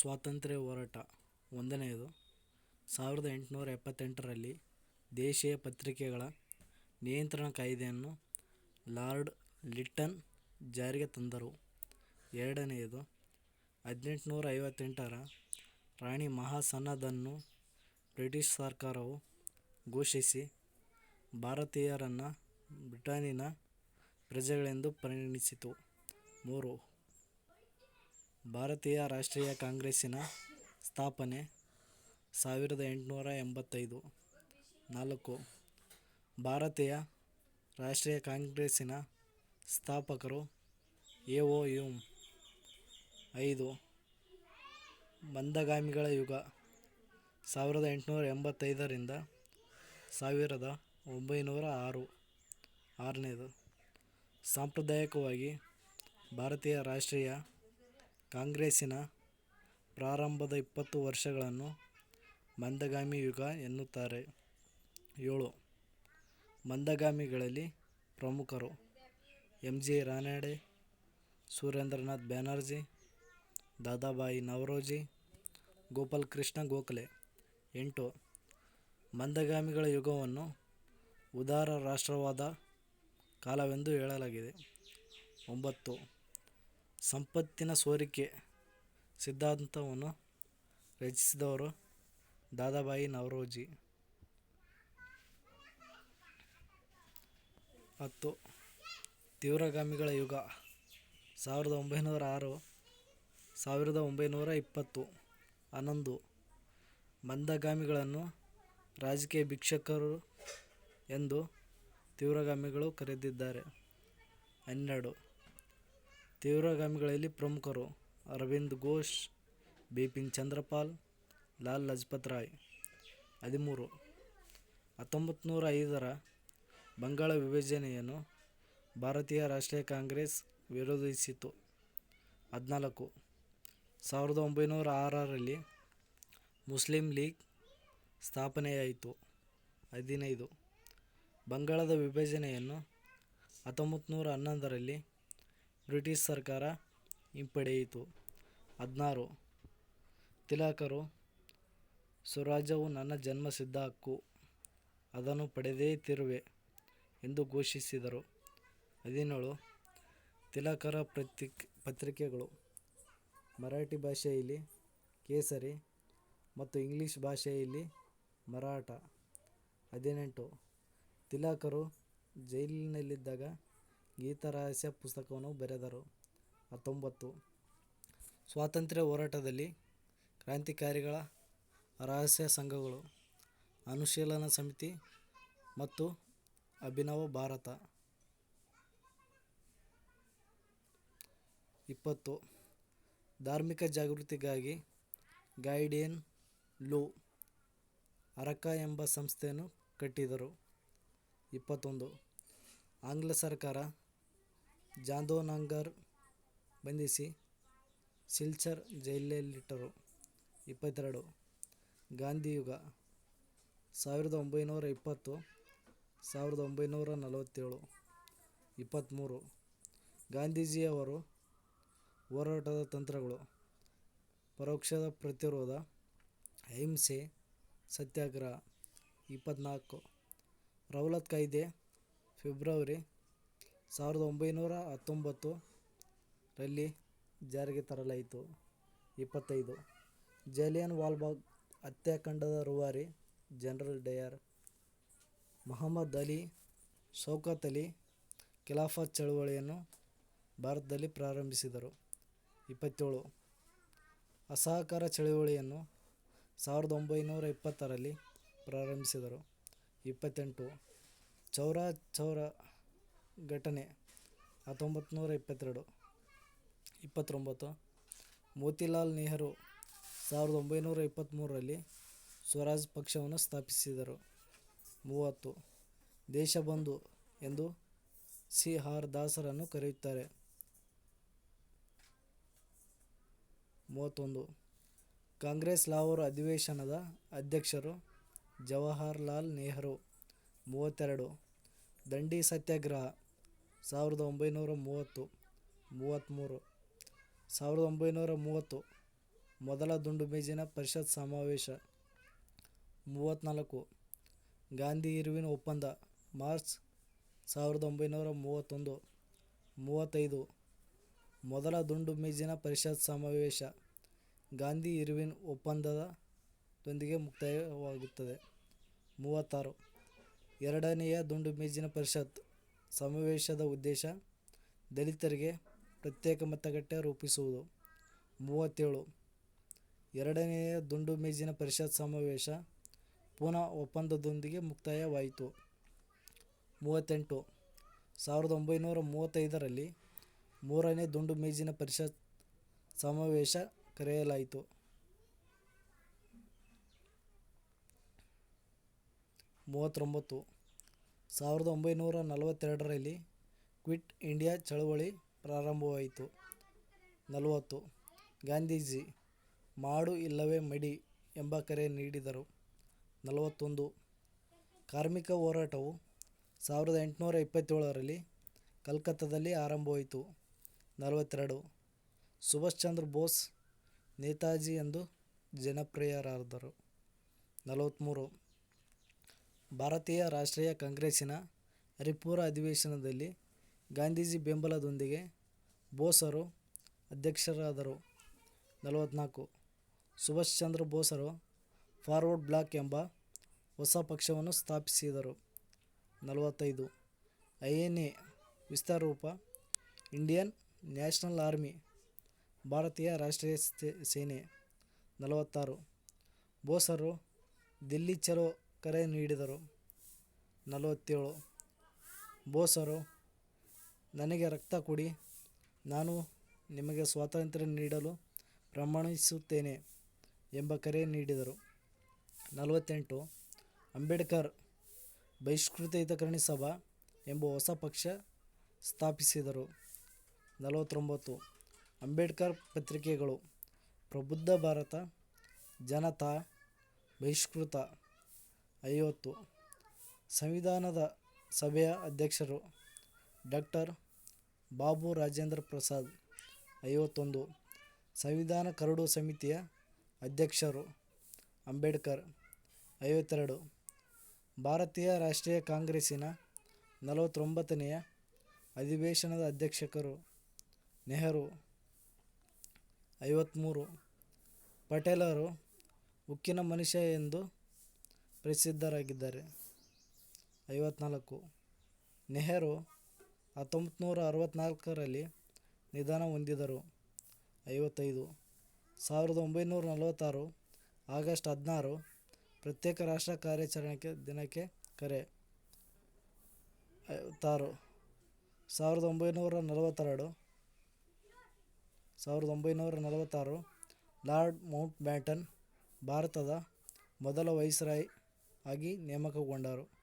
ಸ್ವಾತಂತ್ರ್ಯ ಹೋರಾಟ ಒಂದನೆಯದು, ಸಾವಿರದ ಎಂಟುನೂರ ಎಪ್ಪತ್ತೆಂಟರಲ್ಲಿ ದೇಶೀಯ ಪತ್ರಿಕೆಗಳ ನಿಯಂತ್ರಣ ಕಾಯ್ದೆಯನ್ನು ಲಾರ್ಡ್ ಲಿಟ್ಟನ್ ಜಾರಿಗೆ ತಂದರು. ಎರಡನೆಯದು, ಹದಿನೆಂಟುನೂರ ಐವತ್ತೆಂಟರ ರಾಣಿ ಮಹಾಸನದನ್ನು ಬ್ರಿಟಿಷ್ ಸರ್ಕಾರವು ಘೋಷಿಸಿ, ಭಾರತೀಯರನ್ನು ಬ್ರಿಟನ್ನಿನ ಪ್ರಜೆಗಳೆಂದು ಪರಿಗಣಿಸಿತು. ಮೂರು. ಭಾರತೀಯ ರಾಷ್ಟ್ರೀಯ ಕಾಂಗ್ರೆಸ್ಸಿನ ಸ್ಥಾಪನೆ ಸಾವಿರದ ಎಂಟುನೂರ ಎಂಬತ್ತೈದು. ನಾಲ್ಕು. ಭಾರತೀಯ ರಾಷ್ಟ್ರೀಯ ಕಾಂಗ್ರೆಸ್ಸಿನ ಸ್ಥಾಪಕರು ಎ. ಒ ಯು ಐದು. ಮಂದಗಾಮಿಗಳ ಯುಗ ಸಾವಿರದ ಎಂಟುನೂರ ಎಂಬತ್ತೈದರಿಂದ ಸಾವಿರದ ಒಂಬೈನೂರ ಆರು. ಆರನೇದು ಸಾಂಪ್ರದಾಯಿಕವಾಗಿ ಭಾರತೀಯ ರಾಷ್ಟ್ರೀಯ ಕಾಂಗ್ರೆಸ್ಸಿನ ಪ್ರಾರಂಭದ ಇಪ್ಪತ್ತು ವರ್ಷಗಳನ್ನು ಮಂದಗಾಮಿ ಯುಗ ಎನ್ನುತ್ತಾರೆ. ಏಳು. ಮಂದಗಾಮಿಗಳಲ್ಲಿ ಪ್ರಮುಖರು ಎಂ. ಜಿ. ರಾನಡೆ, ಸುರೇಂದ್ರನಾಥ್ ಬ್ಯಾನರ್ಜಿ, ದಾದಾಬಾಯಿ ನವರೋಜಿ, ಗೋಪಾಲಕೃಷ್ಣ ಗೋಖಲೆ. ಎಂಟು. ಮಂದಗಾಮಿಗಳ ಯುಗವನ್ನು ಉದಾರ ರಾಷ್ಟ್ರವಾದ ಕಾಲವೆಂದು ಹೇಳಲಾಗಿದೆ. ಒಂಬತ್ತು. ಸಂಪತ್ತಿನ ಸೋರಿಕೆ ಸಿದ್ಧಾಂತವನ್ನು ರಚಿಸಿದವರು ದಾದಾಬಾಯಿ ನವರೋಜಿ. ಮತ್ತು ತೀವ್ರಗಾಮಿಗಳ ಯುಗ ಸಾವಿರದ ಒಂಬೈನೂರ ಆರು – ಸಾವಿರದ ಒಂಬೈನೂರ ಇಪ್ಪತ್ತು. ಹನ್ನೊಂದು. ಮಂದಗಾಮಿಗಳನ್ನು ರಾಜಕೀಯ ಭಿಕ್ಷಕರು ಎಂದು ತೀವ್ರಗಾಮಿಗಳು ಕರೆದಿದ್ದಾರೆ. ಹನ್ನೆರಡು. ತೀವ್ರಗಾಮಿಗಳಲ್ಲಿ ಪ್ರಮುಖರು ಅರವಿಂದ್ ಘೋಷ್, ಬಿಪಿನ್ ಚಂದ್ರಪಾಲ್ ಲಾಲ್ ಲಜಪತ್ ರಾಯ್. ಹದಿಮೂರು. ಹತ್ತೊಂಬತ್ತುನೂರ ಐದರ ಬಂಗಾಳ ವಿಭಜನೆಯನ್ನು ಭಾರತೀಯ ರಾಷ್ಟ್ರೀಯ ಕಾಂಗ್ರೆಸ್ ವಿರೋಧಿಸಿತು. ಹದಿನಾಲ್ಕು. ಸಾವಿರದ ಒಂಬೈನೂರ ಆರರಲ್ಲಿ ಮುಸ್ಲಿಂ ಲೀಗ್ ಸ್ಥಾಪನೆಯಾಯಿತು. ಹದಿನೈದು. ಬಂಗಾಳದ ವಿಭಜನೆಯನ್ನು ಹತ್ತೊಂಬತ್ತುನೂರ ಹನ್ನೊಂದರಲ್ಲಿ ಬ್ರಿಟಿಷ್ ಸರ್ಕಾರ ಹಿಂಪಡೆಯಿತು. ಹದಿನಾರು. ತಿಲಕರು ಸ್ವರಾಜ್ಯವು ನನ್ನ ಜನ್ಮಸಿದ್ಧ ಹಕ್ಕು, ಅದನ್ನು ಪಡೆದೇ ತಿರುವೆ ಎಂದು ಘೋಷಿಸಿದರು. ಹದಿನೇಳು. ತಿಲಕರ ಪತ್ರಿಕೆಗಳು ಮರಾಠಿ ಭಾಷೆಯಲ್ಲಿ ಕೇಸರಿ ಮತ್ತು ಇಂಗ್ಲಿಷ್ ಭಾಷೆಯಲ್ಲಿ ಮರಾಠ. ಹದಿನೆಂಟು. ತಿಲಕರು ಜೈಲಿನಲ್ಲಿದ್ದಾಗ ಗೀತರಹಸ್ಯ ಪುಸ್ತಕವನ್ನು ಬರೆದರು. ಹತ್ತೊಂಬತ್ತು. ಸ್ವಾತಂತ್ರ್ಯ ಹೋರಾಟದಲ್ಲಿ ಕ್ರಾಂತಿಕಾರಿಗಳ ರಹಸ್ಯ ಸಂಘಗಳು, ಅನುಶೀಲನ ಸಮಿತಿ ಮತ್ತು ಅಭಿನವ ಭಾರತ. ಇಪ್ಪತ್ತು. ಧಾರ್ಮಿಕ ಜಾಗೃತಿಗಾಗಿ ಗೈಡೇನ್ ಲೂ ಅರಕ ಎಂಬ ಸಂಸ್ಥೆಯನ್ನು ಕಟ್ಟಿದರು. ಇಪ್ಪತ್ತೊಂದು. ಆಂಗ್ಲ ಸರ್ಕಾರ ಜಾದೊನಗರ್ ಬಂಧಿಸಿ ಸಿಲ್ಚರ್ ಜೈಲಲ್ಲಿಟ್ಟರು ಇಪ್ಪತ್ತೆರಡು. ಗಾಂಧಿಯುಗ ಸಾವಿರದ ಒಂಬೈನೂರ ಇಪ್ಪತ್ತು – ಸಾವಿರದ ಒಂಬೈನೂರ ನಲವತ್ತೇಳು. ಇಪ್ಪತ್ತ್ಮೂರು ಗಾಂಧೀಜಿಯವರು ಹೋರಾಟದ ತಂತ್ರಗಳು ಪರೋಕ್ಷದ ಪ್ರತಿರೋಧ, ಅಹಿಂಸೆ, ಸತ್ಯಾಗ್ರಹ. ಇಪ್ಪತ್ನಾಲ್ಕು. ರೌಲತ್ ಕಾಯ್ದೆ ಫೆಬ್ರವರಿ ಸಾವಿರದ ಒಂಬೈನೂರ ಹತ್ತೊಂಬತ್ತು ರಲ್ಲಿ ಜಾರಿಗೆ ತರಲಾಯಿತು. ಇಪ್ಪತ್ತೈದು. ಜಲಿಯನ್ ವಾಲ್ಬಾಗ್ ಹತ್ಯಾಕಾಂಡದ ರೂವಾರಿ ಜನರಲ್ ಡಯರ್. ಮೊಹಮ್ಮದ್ ಅಲಿ, ಶೌಕತ್ ಅಲಿ ಖಿಲಾಫತ್ ಚಳವಳಿಯನ್ನು ಭಾರತದಲ್ಲಿ ಪ್ರಾರಂಭಿಸಿದರು. ಇಪ್ಪತ್ತೇಳು. ಅಸಹಕಾರ ಚಳುವಳಿಯನ್ನು ಸಾವಿರದ ಒಂಬೈನೂರ ಇಪ್ಪತ್ತರಲ್ಲಿ ಪ್ರಾರಂಭಿಸಿದರು. ಇಪ್ಪತ್ತೆಂಟು. ಚೌರ ಚೌರಾ ಘಟನೆ ಹತ್ತೊಂಬತ್ತುನೂರ ಇಪ್ಪತ್ತೆರಡು. ಇಪ್ಪತ್ತೊಂಬತ್ತು. ಮೋತಿಲಾಲ್ ನೆಹರು ಸಾವಿರದ ಒಂಬೈನೂರ ಇಪ್ಪತ್ತ್ಮೂರರಲ್ಲಿ ಸ್ವರಾಜ್ ಪಕ್ಷವನ್ನು ಸ್ಥಾಪಿಸಿದರು. ಮೂವತ್ತು. ದೇಶಬಂಧು ಎಂದು ಸಿ. ಆರ್. ದಾಸರನ್ನು ಕರೆಯುತ್ತಾರೆ. ಮೂವತ್ತೊಂದು. ಕಾಂಗ್ರೆಸ್ ಲಾಹೋರ್ ಅಧಿವೇಶನದ ಅಧ್ಯಕ್ಷರು ಜವಾಹರ್ಲಾಲ್ ನೆಹರು. ಮೂವತ್ತೆರಡು. ದಂಡಿ ಸತ್ಯಾಗ್ರಹ ಸಾವಿರದ ಒಂಬೈನೂರ ಮೂವತ್ತು. ಮೂವತ್ತ್ಮೂರು ಸಾವಿರದ ಒಂಬೈನೂರ ಮೂವತ್ತು, ಮೊದಲ ದುಂಡು ಮೇಜಿನ ಪರಿಷತ್ ಸಮಾವೇಶ ಮೂವತ್ತ್ನಾಲ್ಕು ಗಾಂಧಿ ಇರುವಿನ ಒಪ್ಪಂದ, ಮಾರ್ಚ್ ಸಾವಿರದ ಒಂಬೈನೂರ ಮೂವತ್ತೊಂದು, ಮೂವತ್ತೈದು, ಮೊದಲ ದುಂಡು ಮೇಜಿನ ಪರಿಷತ್ ಸಮಾವೇಶ, ಗಾಂಧಿ ಇರುವಿನ ಒಪ್ಪಂದದ ದೊಂದಿಗೆ ಮುಕ್ತಾಯವಾಗುತ್ತದೆ, ಮೂವತ್ತಾರು, ಎರಡನೆಯ ದುಂಡು ಮೇಜಿನ ಪರಿಷತ್ ಸಮಾವೇಶದ ಉದ್ದೇಶ ದಲಿತರಿಗೆ ಪ್ರತ್ಯೇಕ ಮತಗಟ್ಟೆ ರೂಪಿಸುವುದು. ಮೂವತ್ತೇಳು. ಎರಡನೆಯ ದುಂಡು ಮೇಜಿನ ಪರಿಷತ್ ಸಮಾವೇಶ ಪುನಃ ಒಪ್ಪಂದದೊಂದಿಗೆ ಮುಕ್ತಾಯವಾಯಿತು. ಮೂವತ್ತೆಂಟು. ಸಾವಿರದ ಒಂಬೈನೂರ ಮೂವತ್ತೈದರಲ್ಲಿ ಮೂರನೇ ದುಂಡು ಮೇಜಿನ ಪರಿಷತ್ ಸಮಾವೇಶ ಕರೆಯಲಾಯಿತು. ಮೂವತ್ತೊಂಬತ್ತು. ಸಾವಿರದ ಒಂಬೈನೂರ ನಲವತ್ತೆರಡರಲ್ಲಿ ಕ್ವಿಟ್ ಇಂಡಿಯಾ ಚಳವಳಿ ಪ್ರಾರಂಭವಾಯಿತು. ನಲವತ್ತು, ಗಾಂಧೀಜಿ ಮಾಡು ಇಲ್ಲವೇ ಮಡಿ ಎಂಬ ಕರೆ ನೀಡಿದರು. ನಲವತ್ತೊಂದು, ಕಾರ್ಮಿಕ ಹೋರಾಟವು ಸಾವಿರದ ಎಂಟುನೂರ ಇಪ್ಪತ್ತೇಳರಲ್ಲಿ ಕಲ್ಕತ್ತಾದಲ್ಲಿ ಆರಂಭವಾಯಿತು. ನಲವತ್ತೆರಡು ಸುಭಾಷ್ ಚಂದ್ರ ಬೋಸ್ ನೇತಾಜಿ ಎಂದು ಜನಪ್ರಿಯರಾದರು. ನಲವತ್ತ್ಮೂರು ಭಾರತೀಯ ರಾಷ್ಟ್ರೀಯ ಕಾಂಗ್ರೆಸ್ಸಿನ ಹರಿಪುರ ಅಧಿವೇಶನದಲ್ಲಿ ಗಾಂಧೀಜಿ ಬೆಂಬಲದೊಂದಿಗೆ ಬೋಸರು ಅಧ್ಯಕ್ಷರಾದರು. ನಲವತ್ತ್ನಾಲ್ಕು ಸುಭಾಷ್ ಚಂದ್ರ ಬೋಸರು ಫಾರ್ವರ್ಡ್ ಬ್ಲಾಕ್ ಎಂಬ ಹೊಸ ಪಕ್ಷವನ್ನು ಸ್ಥಾಪಿಸಿದರು. ನಲವತ್ತೈದು. ಐ ಎನ್ ಎ ವಿಸ್ತಾರ ರೂಪ ಇಂಡಿಯನ್ ನ್ಯಾಷನಲ್ ಆರ್ಮಿ ಭಾರತೀಯ ರಾಷ್ಟ್ರೀಯ ಸೇನೆ. ನಲವತ್ತಾರು. ಬೋಸರು ದಿಲ್ಲಿ ಚಲೋ ಕರೆ ನೀಡಿದರು. ನಲವತ್ತೇಳು. ಬೋಸರು, ನನಗೆ ರಕ್ತ ಕೊಡಿ. ನಾನು ನಿಮಗೆ ಸ್ವಾತಂತ್ರ್ಯ ನೀಡಲು ಪ್ರಮಾಣಿಸುತ್ತೇನೆ ಎಂಬ ಕರೆ ನೀಡಿದರು. ನಲವತ್ತೆಂಟು. ಅಂಬೇಡ್ಕರ್ ಬಹಿಷ್ಕೃತ ಹಿತಕರಣಿ ಸಭಾ ಎಂಬ ಹೊಸ ಪಕ್ಷ ಸ್ಥಾಪಿಸಿದರು. ನಲವತ್ತೊಂಬತ್ತು. ಅಂಬೇಡ್ಕರ್ ಪತ್ರಿಕೆಗಳು, ಪ್ರಬುದ್ಧ ಭಾರತ, ಜನತಾ, ಬಹಿಷ್ಕೃತ ಐವತ್ತು. ಸಂವಿಧಾನದ ಸಭೆಯ ಅಧ್ಯಕ್ಷರು ಡಾಕ್ಟರ್ ಬಾಬು ರಾಜೇಂದ್ರ ಪ್ರಸಾದ್ ಐವತ್ತೊಂದು. ಸಂವಿಧಾನ ಕರಡು ಸಮಿತಿಯ ಅಧ್ಯಕ್ಷರು ಅಂಬೇಡ್ಕರ್ ಐವತ್ತೆರಡು. ಭಾರತೀಯ ರಾಷ್ಟ್ರೀಯ ಕಾಂಗ್ರೆಸ್ಸಿನ ನಲವತ್ತೊಂಬತ್ತನೆಯ ಅಧಿವೇಶನದ ಅಧ್ಯಕ್ಷಕರು ನೆಹರು ಐವತ್ತ್ಮೂರು ಪಟೇಲರು ಉಕ್ಕಿನ ಮನುಷ್ಯ ಎಂದು ಪ್ರಸಿದ್ಧರಾಗಿದ್ದಾರೆ. ಐವತ್ನಾಲ್ಕು. ನೆಹರು ಹತ್ತೊಂಬತ್ತು ನೂರ ಅರವತ್ತ್ನಾಲ್ಕರಲ್ಲಿ ನಿಧನ ಹೊಂದಿದರು. ಐವತ್ತೈದು. ಸಾವಿರದ ಒಂಬೈನೂರ ನಲವತ್ತಾರು ಆಗಸ್ಟ್ ಹದಿನಾರು ಪ್ರತ್ಯೇಕ ರಾಷ್ಟ್ರ ಕಾರ್ಯಾಚರಣೆಗೆ ದಿನಕ್ಕೆ ಕರೆ. ಐವತ್ತಾರು. ಸಾವಿರದ ಒಂಬೈನೂರ ನಲವತ್ತೆರಡು. ಸಾವಿರದ ಒಂಬೈನೂರ ನಲವತ್ತಾರು ಲಾರ್ಡ್ ಮೌಂಟ್ ಬ್ಯಾಟನ್ ಭಾರತದ ಮೊದಲ ವೈಸ್ರಾಯ್ ಆಗಿ ನೇಮಕಗೊಂಡರು.